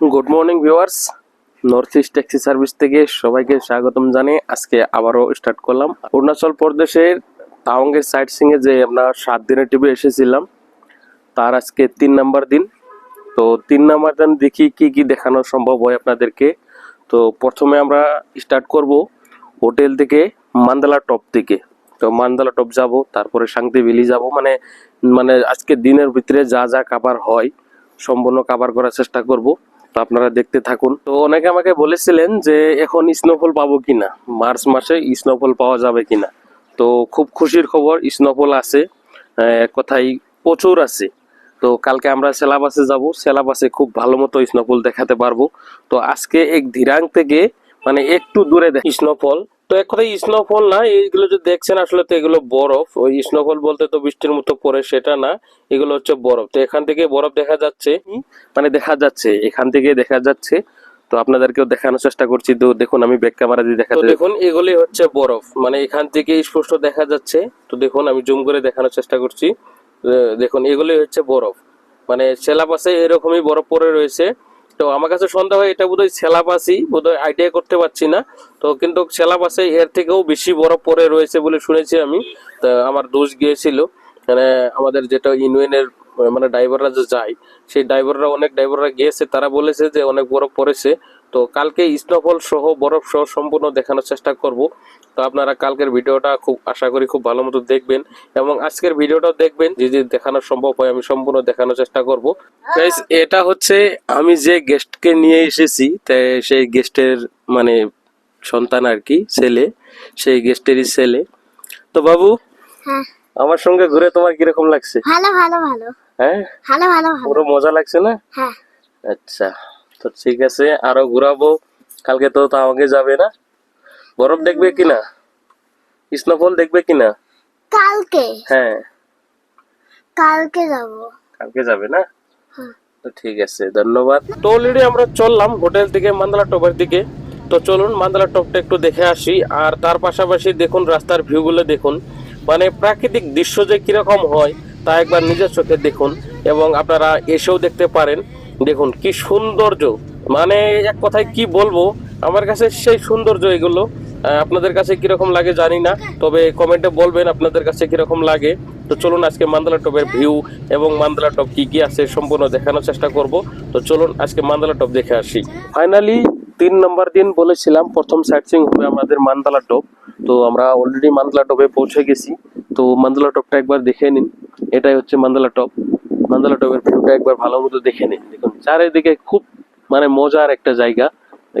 Good morning viewers North East taxi service থেকে সবাইকে স্বাগতম জানিয়ে আজকে আবারও স্টার্ট করলাম। অরুণাচল প্রদেশের তাওয়াঙ্গের সাইট সিংয়ে যে আমরা সাত দিনের টিভি এসেছিলাম, তার আজকে তিন নাম্বার দিন। তো তিন নাম্বার দিন দেখি কি কি দেখানো সম্ভব হয় আপনাদেরকে। তো প্রথমে আমরা স্টার্ট করব হোটেল থেকে মান্দালা টপ থেকে। তো মান্দালা টপ যাব, তারপরে শান্তি ভ্যালি যাব। মানে মানে আজকে দিনের ভিতরে যা যা কাবার হয়, সম্পূর্ণ কাভার করার চেষ্টা করব। তো আপনারা দেখতে থাকুন। তো অনেকে আমাকে বলেছিলেন যে, এখন স্নোফল পাবো কিনা? মার্চ মাসে স্নোফল পাওয়া যাবে কিনা? তো খুব খুশির খবর স্নোফল আছে। কথাই প্রচুর আছে। তো কালকে আমরা সেলাবাসে যাব। সেলাবাসে খুব ভালো মতো স্নোফল দেখাতে পারব। তো আজকে এক ধীরাং থেকে মানে একটু দূরে স্নোফল তো এক কথায় স্নোফল না, এইগুলো যে দেখছেন আসলে তো এগুলো বরফ। ওই স্নোফল বলতে তো বৃষ্টির মতো পড়ে সেটা না, এগুলো হচ্ছে বরফ। তো এখান থেকে বরফ দেখা যাচ্ছে মানে দেখা যাচ্ছে, এখান থেকে দেখা যাচ্ছে। তো আপনাদেরকেও দেখানোর চেষ্টা করছি। তো দেখুন, আমি ব্যাক ক্যামেরা দিয়ে দেখা দেখুন, এগুলি হচ্ছে বরফ। মানে এখান থেকে স্পষ্ট দেখা যাচ্ছে। তো দেখুন, আমি জুম করে দেখানোর চেষ্টা করছি। দেখুন, এগুলি হচ্ছে বরফ। মানে সেলাপাশে এরকমই বরফ পড়ে রয়েছে। তো আমার কাছে সন্দেহ হয় এটা বোধহয় সেলাবাসই বোধহয় আইডিয়া করতে পারছি না। তো কিন্তু সেলাবাসে এর থেকেও বেশি বরফ পরে রয়েছে বলে শুনেছি আমি। তো আমার দোষ গিয়েছিল। মানে আমাদের যেটা ইউনিয়নের মানে ড্রাইভাররা যে যায়, সেই ড্রাইভাররা অনেক ড্রাইভাররা গিয়েছে। তারা বলেছে যে অনেক বরফ পড়েছে। তো কালকে স্নোফল সহ বরফ সহ সম্পূর্ণ দেখানোর চেষ্টা করব। তো আপনারা কালকের ভিডিওটা খুব আশা করি খুব ভালো মতো দেখবেন। এবং আজকের ভিডিওটাও দেখবেন যে যে দেখানো সম্ভব হয় আমি সম্পূর্ণ দেখানোর চেষ্টা করব। Guys, এটা হচ্ছে আমি যে গেস্টকে নিয়ে এসেছি তাই সেই গেস্টের মানে সন্তান আর কি ছেলে। সেই গেস্টেরই ছেলে। তো বাবু হ্যাঁ। আমার সঙ্গে ঘুরে তোমার কীরকম লাগছে? ভালো ভালো ভালো। হ্যাঁ? ভালো ভালো। পুরো মজা লাগছে না? হ্যাঁ। আচ্ছা। তো ঠিক আছে আরও ঘুরাবো। কালকে তো আমাকে যাবে না। বরফ দেখবে কিনা? স্নোফল দেখবে কিনা? কালকে। হ্যাঁ। কালকে যাব। কালকে যাবে না? হ্যাঁ। তো ঠিক আছে ধন্যবাদ। তো অলরেডি আমরা চললাম হোটেল থেকে মান্দালা টপের দিকে। তো চলুন মান্দালা টপটা একটু দেখে আসি। আর তার পাশাপাশি দেখুন রাস্তার ভিউ গুলো দেখুন। মানে প্রাকৃতিক দৃশ্য যে কীরকম হয় তা একবার নিজের চোখে দেখুন। এবং আপনারা এসেও দেখতে পারেন। দেখুন, কি সৌন্দর্য। মানে এক কথায় কি বলব, আমার কাছে সেই সৌন্দর্য এগুলো। আপনাদের কাছে কীরকম লাগে জানি না, তবে কমেন্টে বলবেন আপনাদের কাছে কীরকম লাগে। তো চলুন আজকে মান্দালা টপের ভিউ এবং মান্দালা টপ কি কি আছে সম্পূর্ণ দেখানোর চেষ্টা করব। তো চলুন আজকে মান্দালা টপ দেখে আসি। ফাইনালি তিন নম্বর দিন বলেছিলাম, প্রথম সাইট সিং হবে আমাদের মান্দালা টপ। তো আমরা অলরেডি মান্দালা টপে পৌঁছে গেছি। তো মান্দালা টপটা একবার দেখে নিন। এটাই হচ্ছে মান্দালা টপ। মান্দালা টপের ভিউটা একবার ভালো মতো দেখে নিন দেখুন, চারিদিকে খুব মানে মজার একটা জায়গা,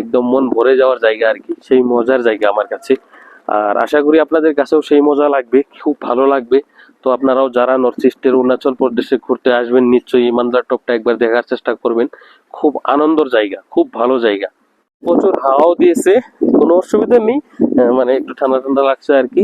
একদম মন ভরে যাওয়ার জায়গা আর কি, সেই মজার জায়গা আমার কাছে। আর আশা করি আপনাদের কাছেও সেই মজা লাগবে, খুব ভালো লাগবে। তো আপনারাও যারা নর্থ ইস্টের অরুণাচল প্রদেশে ঘুরতে আসবেন, নিশ্চয়ই ইমানদার টপটা একবার দেখার চেষ্টা করবেন। খুব আনন্দর জায়গা, খুব ভালো জায়গা। প্রচুর হাওয়াও দিয়েছে, কোনো অসুবিধা নেই। মানে একটু ঠান্ডা ঠান্ডা লাগছে আর কি।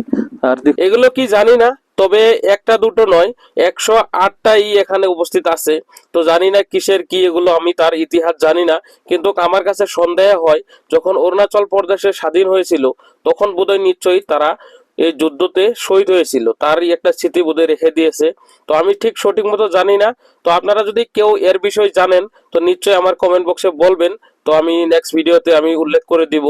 আর এগুলো কি জানি না তবে একটা দুটো নয়, একশো আটটাই এখানে উপস্থিত আছে। তো জানি না কিসের কি এগুলো, আমি তার ইতিহাস জানি না, কিন্তু আমার কাছে সন্দেহ হয়, যখন অরুণাচল প্রদেশে স্বাধীন হয়েছিল, তখন বোধহয় নিশ্চয়ই তারা এই যুদ্ধতে শহীদ হয়েছিল। তারই একটা স্মৃতি বোধহয় রেখে দিয়েছে। তো আমি ঠিক সঠিক মতো জানি না। তো আপনারা যদি কেউ এর বিষয়ে জানেন, তো নিশ্চয়ই আমার কমেন্ট বক্সে বলবেন। তো আমি নেক্সট ভিডিওতে আমি উল্লেখ করে দিব।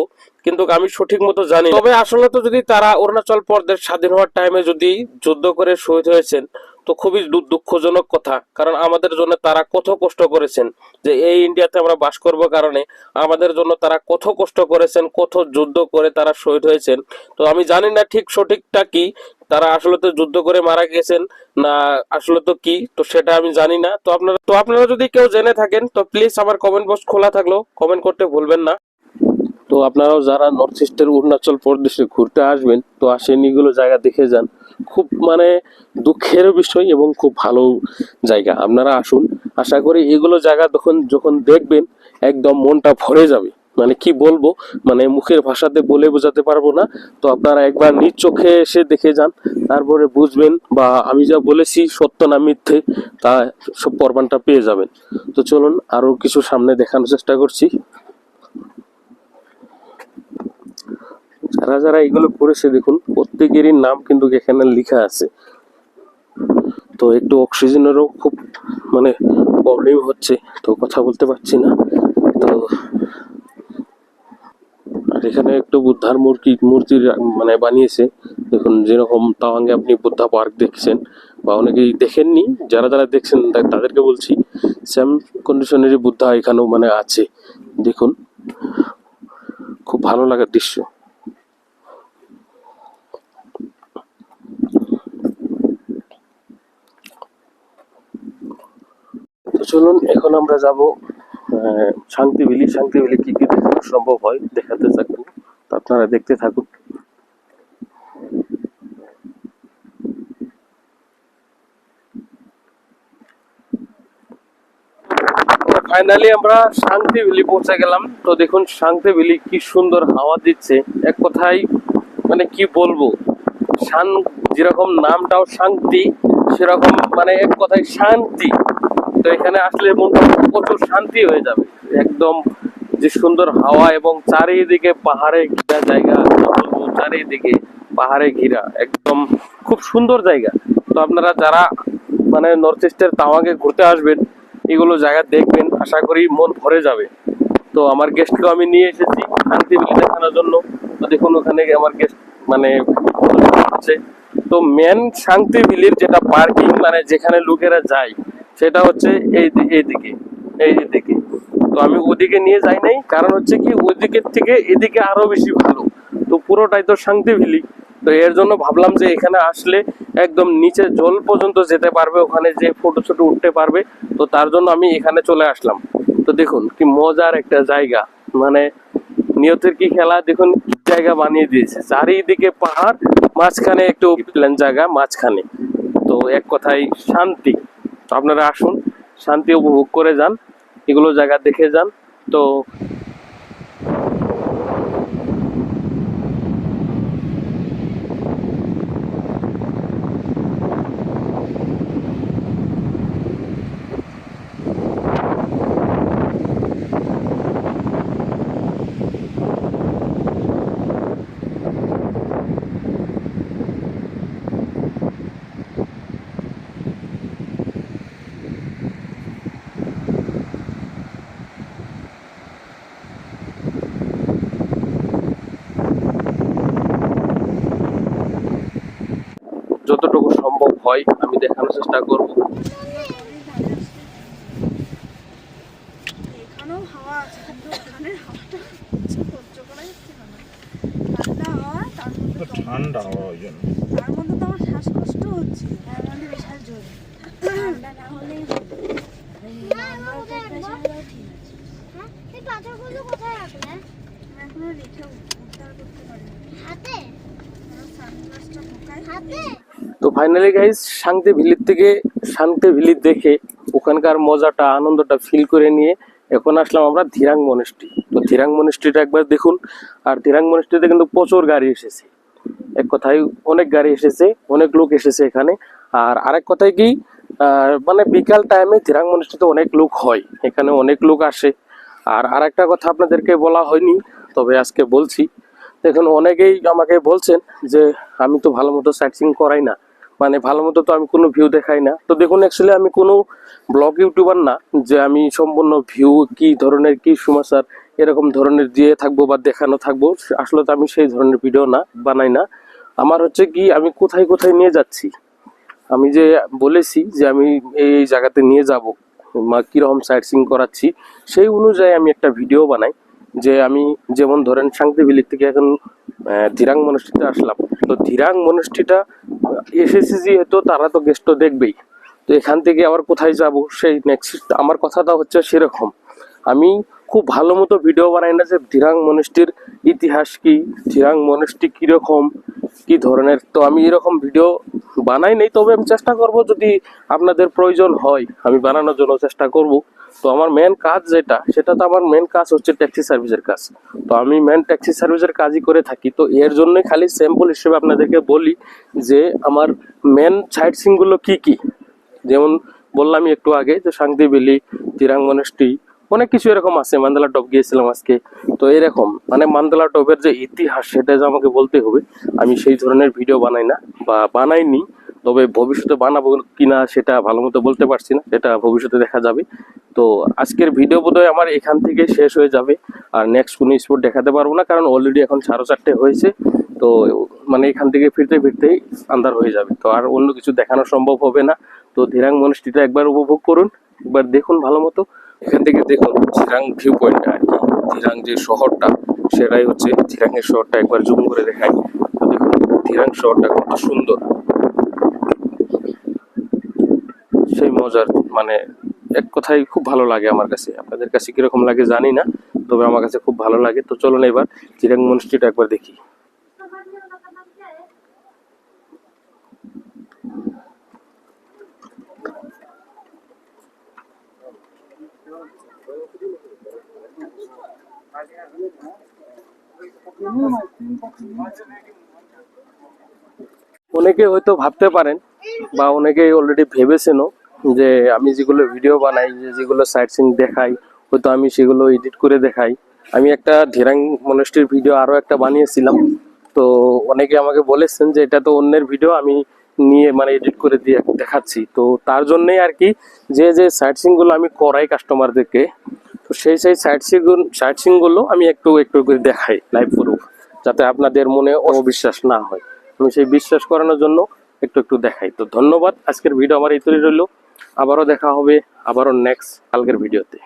কিন্তু আমি সঠিক মতো জানি তবে আসলে তো যদি তারা অরুণাচল প্রদেশ স্বাধীন হওয়ার টাইমে যদি যুদ্ধ করে শহীদ হয়েছেন, তো খুবই দুঃখজনক কথা। কারণ আমাদের জন্য তারা কত কষ্ট করেছেন যে এই ইন্ডিয়াতে আমরা বাস করব কারণে আমাদের জন্য তারা কত কষ্ট করেছেন, কত যুদ্ধ করে তারা শহীদ হয়েছেন। তো আমি জানি না ঠিক সঠিকটা কি, তারা আসলে তো যুদ্ধ করে মারা গেছেন, না আসলে তো কি, তো সেটা আমি জানি না। তো আপনারা তো আপনারা যদি কেউ জেনে থাকেন, তো প্লিজ আমার কমেন্ট বক্স খোলা থাকল। কমেন্ট করতে ভুলবেন না। তো আপনারাও যারা নর্থ ইস্টের অরুণাচল প্রদেশে ঘুরতে আসবেন, তো আসেন এগুলো জায়গা দেখে যান। খুব মানে দুঃখের বিষয় এবং খুব ভালো জায়গা। আপনারা আসুন। আশা করি এগুলো জায়গা যখন যখন দেখবেন, একদম মনটা ভরে যাবে। মানে কি বলব? মানে মুখের ভাষাতে বলে বোঝাতে পারব না। তো আপনারা একবার নিজ চোখে এসে দেখে যান। তারপরে বুঝবেন বা আমি যা বলেছি সত্য না মিথ্যে, তা সব প্রমাণটা পেয়ে যাবেন। তো চলুন আরও কিছু সামনে দেখানোর চেষ্টা করছি। যারা যারা এগুলো করেছে দেখুন, প্রত্যেকেরই নাম কিন্তু এখানে লেখা আছে। তো একটু অক্সিজেনেরও খুব মানে প্রবলেম হচ্ছে, তো কথা বলতে পারছি না। তো আর এখানে একটু বুদ্ধার মূর্তি, মূর্তির মানে বানিয়েছে। দেখুন, যেরকম তাওয়াঙ্গে আপনি বুদ্ধা পার্ক দেখছেন, বা অনেকেই দেখেননি, যারা যারা দেখছেন তাদেরকে বলছি সেম কন্ডিশনেরই বুদ্ধা এখানেও মানে আছে। দেখুন, খুব ভালো লাগার দৃশ্য। চলুন, এখন আমরা যাব শান্তিবিলি শান্তিবিলি কি কি দেখানো সম্ভব হয়, দেখাতে থাকুন আপনারা দেখতে থাকুন। ফাইনালি আমরা শান্তিবিলি পৌঁছে গেলাম। তো দেখুন শান্তিবিলি কি সুন্দর হাওয়া দিচ্ছে। এক কথায় মানে কি বলব, শান যেরকম নামটাও শান্তি, সেরকম মানে এক কথায় শান্তি। তো এখানে আসলে মনটা প্রচুর শান্তি হয়ে যাবে। একদম যে সুন্দর হাওয়া এবং চারিদিকে পাহাড়ে ঘেরা জায়গা চারিদিকে পাহাড়ে ঘেরা, একদম খুব সুন্দর জায়গা। তো আপনারা যারা মানে নর্থ ইস্টের তাওয়াঙ্গে ঘুরতে আসবেন, এগুলো জায়গা দেখবেন, আশা করি মন ভরে যাবে। তো আমার গেস্টকেও আমি নিয়ে এসেছি শান্তি শান্তিবিলি দেখানোর জন্য। তো দেখুন ওখানে আমার গেস্ট মানে আছে তো মেন শান্তিবিলির যেটা পার্কিং মানে যেখানে লোকেরা যায় সেটা হচ্ছে এই এইদিকে এই দিকে তো আমি ওদিকে নিয়ে যাই নাই, কারণ হচ্ছে কি ওদিকের থেকে এদিকে আরও বেশি ভালো। তো পুরোটাই তো শান্তিবিলি তো এর জন্য ভাবলাম যে এখানে আসলে একদম নিচে জল পর্যন্ত যেতে পারবে, ওখানে যে ফটো ছোটো উঠতে পারবে। তো তার জন্য আমি এখানে চলে আসলাম। তো দেখুন, কি মজার একটা জায়গা। মানে নিয়তের কি খেলা? দেখুন কি জায়গা বানিয়ে দিয়েছে। চারিদিকে পাহাড়, মাঝখানে একটু জায়গা, মাঝখানে। তো এক কথায় শান্তি। আপনারা আসুন শান্তি উপভোগ করে যান এগুলো জায়গা দেখে যান। তো যতটুকু সম্ভব হয় আমি দেখানোর চেষ্টা করব। ঠান্ডা তার মধ্যে তো ঠান্ডা হওয়া ওই জন্য। তার মধ্যে তো আমার শ্বাসকষ্ট হচ্ছে তার মধ্যে বিশাল জোর। ঠান্ডা না হলেই হতো এই নর্মালটা প্রেশারটাও ঠিক আছে। এই পাথরগুলো কোথায় রাখলে এখনও রেখে উদ্ধার করতে পারি হাতে? সানগ্লাসটা হাতে? ফাইনালি গাইজ শান্তি ভিলির থেকে শান্তি ভিলির দেখে ওখানকার মজাটা, আনন্দটা ফিল করে নিয়ে এখন আসলাম আমরা ধীরাং মনিষ্ঠী তো ধীরাং মনেস্ট্রিটা একবার দেখুন। আর ধীরাং মনেস্ট্রিতে কিন্তু প্রচুর গাড়ি এসেছে। এক কথায় অনেক গাড়ি এসেছে, অনেক লোক এসেছে এখানে। আর আরেক কথায় কি মানে বিকাল টাইমে ধীরাং মনেস্ট্রিতে অনেক লোক হয়। এখানে অনেক লোক আসে। আর আরেকটা কথা আপনাদেরকে বলা হয়নি, তবে আজকে বলছি। দেখুন, অনেকেই আমাকে বলছেন যে, আমি তো ভালো মতো সাইটসিং করাই না। মানে ভালো মতো তো আমি কোনো ভিউ দেখাই না। তো দেখুন অ্যাকচুয়ালি আমি কোনো ব্লগ ইউটিউবার না, যে আমি সম্পূর্ণ ভিউ কি ধরনের, কি সমাচার এরকম ধরনের দিয়ে থাকব বা দেখানো থাকব, আসলে তো আমি সেই ধরনের ভিডিও না, বানাই না। আমার হচ্ছে কি, আমি কোথায় কোথায় নিয়ে যাচ্ছি? আমি যে বলেছি যে আমি এই জায়গাতে নিয়ে যাব, বা কীরকম সাইট সিং করাচ্ছি, সেই অনুযায়ী আমি একটা ভিডিও বানাই। যে আমি যেমন ধরেন শান্তিবিলির থেকে এখন ধীরাং মনস্ট্রিতে আসলাম, তো ধীরাং মনস্ট্রিটা এসেছি যেহেতু তারা তো গেস্ট দেখবেই। তো এখান থেকে আবার কোথায় যাব? সেই নেক্সট আমার কথাটা হচ্ছে সেরকম। আমি খুব ভালো মতো ভিডিও বানাই না যে ধীরাং মনস্ট্রির ইতিহাস কি, ধীরাং মনস্ট্রি কীরকম, কি ধরনের। তো আমি এরকম ভিডিও বানাই নেই, তবে আমি চেষ্টা করব যদি আপনাদের প্রয়োজন হয়, আমি বানানোর জন্য চেষ্টা করব। তো আমার মেন কাজ যেটা, সেটা তো আমার মেন কাজ হচ্ছে ট্যাক্সি সার্ভিসের কাজ। তো আমি মেন ট্যাক্সি সার্ভিসের কাজই করে থাকি। তো এর জন্যই খালি স্যাম্পল হিসেবে আপনাদেরকে বলি যে, আমার মেন সাইট সিনগুলো কি কি? যেমন বললাম একটু আগে যে শান্তিবেলি তিরাং মনেস্ট্রি অনেক কিছু এরকম আছে। মান্দালা টপ গিয়েছিলাম আজকে। তো এরকম মানে মান্দালা টপের যে ইতিহাস, সেটা যে আমাকে বলতে হবে, আমি সেই ধরনের ভিডিও বানাই না বা বানাইনি। তবে ভবিষ্যতে বানাবো কিনা সেটা ভালো মতো বলতে পারছি না, সেটা ভবিষ্যতে দেখা যাবে। তো আজকের ভিডিও বোধহয় আমার এখান থেকে শেষ হয়ে যাবে, আর নেক্সট কোনো স্পোর্ট দেখাতে পারব না, কারণ অলরেডি এখন সাড়ে চারটে হয়েছে, তো মানে এখান থেকে ফিরতে ফিরতেই আন্ধার হয়ে যাবে। তো আর অন্য কিছু দেখানো সম্ভব হবে না, তো ধীরাং মনস্টিটা একবার উপভোগ করুন, একবার দেখুন ভালো মতো। এখান থেকে দেখুন ধীরাং ভিউ পয়েন্ট আর কি, ধীরাং যে শহরটা, সেটাই হচ্ছে ধীরাংয়ের শহরটা একবার জুম করে দেখাই। তো দেখুন, ধীরাং শহরটা কত সুন্দর। সেই মজার। মানে এক কথাই খুব ভালো লাগে আমার কাছে। আপনাদের কাছে কীরকম লাগে জানি না, তবে আমার কাছে খুব ভালো লাগে। তো চলুন এবার চিরাং মনস্ট্রিটা একবার দেখি। অনেকে হয়তো ভাবতে পারেন বা অনেকেই অলরেডি ভেবেছেনও যে আমি যেগুলো ভিডিও বানাই যেগুলো সাইট সিন দেখাই, হয়তো আমি সেগুলো এডিট করে দেখাই। আমি একটা ধীরাং মনস্ট্রির ভিডিও আরও একটা বানিয়েছিলাম। তো অনেকে আমাকে বলেছেন যে এটা তো অন্যের ভিডিও আমি নিয়ে মানে এডিট করে দিয়ে দেখাচ্ছি। তো তার জন্যই আর কি, যে যে সাইটগুলো আমি করাই কাস্টমারদেরকে তো সেই সেই সাইট সিং সাইটগুলো আমি একটু একটু করে দেখাই লাইভ প্রুফ যাতে আপনাদের মনে অবিশ্বাস না হয়। আমি সেই বিশ্বাস করানোর জন্য একটু একটু দেখাই। তো ধন্যবাদ। আজকের ভিডিও আমার এই তৈরি রইল। আবারও দেখা হবে আবারও নেক্সট কালকের ভিডিওতে।